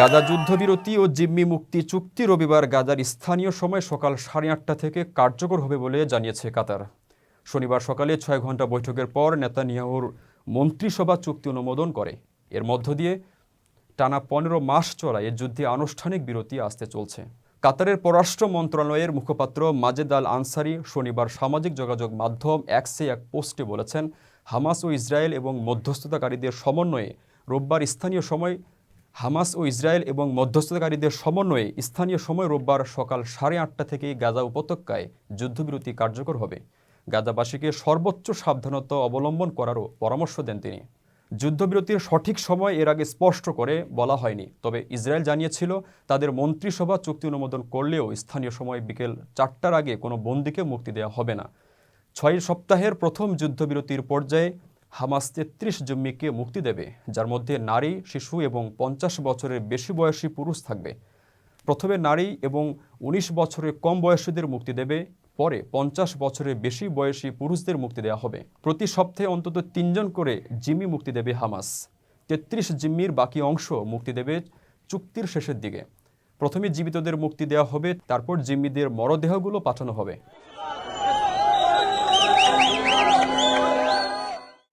গাজা যুদ্ধবিরতি ও জিম্মি মুক্তি চুক্তি রবিবার গাজার স্থানীয় সময় সকাল সাড়ে আটটা থেকে কার্যকর হবে বলে জানিয়েছে কাতার। শনিবার সকালে ছয় ঘণ্টা বৈঠকের পর নেতানিয়াহুর মন্ত্রিসভা চুক্তি অনুমোদন করে। এর মধ্য দিয়ে টানা পনেরো মাস চলা এ যুদ্ধে আনুষ্ঠানিক বিরতি আসতে চলছে। কাতারের পররাষ্ট্র মন্ত্রণালয়ের মুখপাত্র মাজেদ আল আনসারি শনিবার সামাজিক যোগাযোগ মাধ্যম এক্সে এক পোস্টে বলেছেন, হামাস ও ইসরায়েল এবং মধ্যস্থতাকারীদের সমন্বয়ে রোববার স্থানীয় সময় হামাস ও ইসরায়েল এবং মধ্যস্থতাকারীদের সমন্বয়ে স্থানীয় সময় রোববার সকাল সাড়ে আটটা থেকে গাজা উপত্যকায় যুদ্ধবিরতি কার্যকর হবে। গাজাবাসীকে সর্বোচ্চ সাবধানতা অবলম্বন করারও পরামর্শ দেন তিনি। যুদ্ধবিরতির সঠিক সময় এর আগে স্পষ্ট করে বলা হয়নি, তবে ইসরায়েল জানিয়েছিল তাদের মন্ত্রিসভা চুক্তি অনুমোদন করলেও স্থানীয় সময় বিকেল চারটার আগে কোনো বন্দিকে মুক্তি দেওয়া হবে না। ছয় সপ্তাহের প্রথম যুদ্ধবিরতির পর্যায়ে হামাস তেত্রিশ জম্মিকে মুক্তি দেবে, যার মধ্যে নারী, শিশু এবং পঞ্চাশ বছরের বেশি বয়সী পুরুষ থাকবে। প্রথমে নারী এবং ১৯ বছরের কম বয়সীদের মুক্তি দেবে, পরে পঞ্চাশ বছরের বেশি বয়সী পুরুষদের মুক্তি দেওয়া হবে। প্রতি সপ্তাহে অন্তত তিনজন করে জিম্মি মুক্তি দেবে হামাস। তেত্রিশ জিম্মির বাকি অংশ মুক্তি দেবে চুক্তির শেষের দিকে। প্রথমে জীবিতদের মুক্তি দেওয়া হবে, তারপর জিম্মিদের মরদেহগুলো পাঠানো হবে।